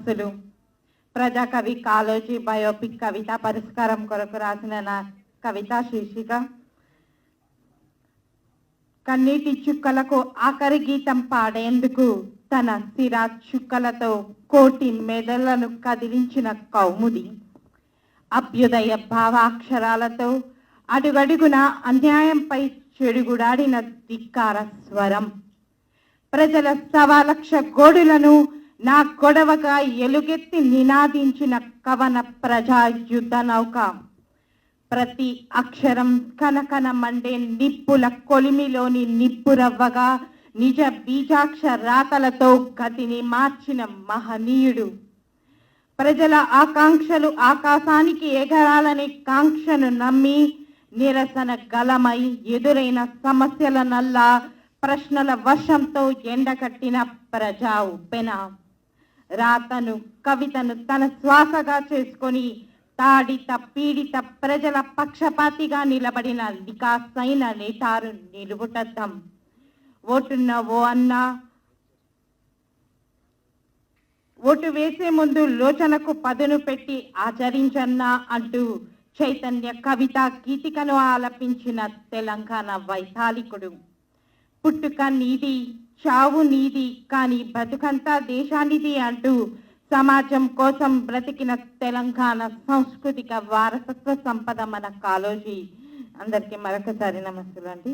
నమస్సులు ప్రజాకవి Kaloji biopic కవిత పరిష్కారం కొరకు రాసిన నా కవిత శీర్షిక. కన్నీటి చుక్కలకు ఆఖరి గీతం పాడేందుకు తన సిరా చుక్కలతో కోటి మెదళ్ళను కదిలించిన కౌముది. అభ్యుదయ భావాక్షరాలతో అడుగడుగున అన్యాయంపై చెడుగుడాడిన ధిక్కార స్వరం. ప్రజల సవాలక్ష గోడులను నా గొడవగా ఎలుగెత్తి నినాదించిన కవన ప్రజా యుద్ధ నౌక. ప్రతి అక్షరం కనకన మండే నిప్పుల కొలిమిలోని నిప్పురవ్వగా నిజ బీజాక్ష రాతలతో గతిని మార్చిన మహనీయుడు. ప్రజల ఆకాంక్షలు ఆకాశానికి ఎగరాలనే కాంక్షను నమ్మి నిరసన గలమై ఎదురైన సమస్యల నల్లా ప్రశ్నల వర్షంతో ఎండకట్టిన ప్రజా ఉప్పెన రాతను కవితను తన శ్వాసగా చేసుకొని తాడిత పీడిత ప్రజల పక్షపాతిగా నిలబడిన వికాసైన నేతారు నిలువుటద్దం ఓటున్న ఓ అన్న ఓటు వేసే ముందు లోచనకు పదును పెట్టి ఆచరించన్నా అంటూ చైతన్య కవిత గీతికను ఆలపించిన తెలంగాణ వైతాళికుడు పుట్టుక నీది చావు నీది కానీ బతుకంతా దేశానిది అంటూ సమాజం కోసం బ్రతికిన తెలంగాణ సాంస్కృతిక వారసత్వ సంపద మన కాలోజీ అందరికీ మరొకసారి నమస్తులు అండి.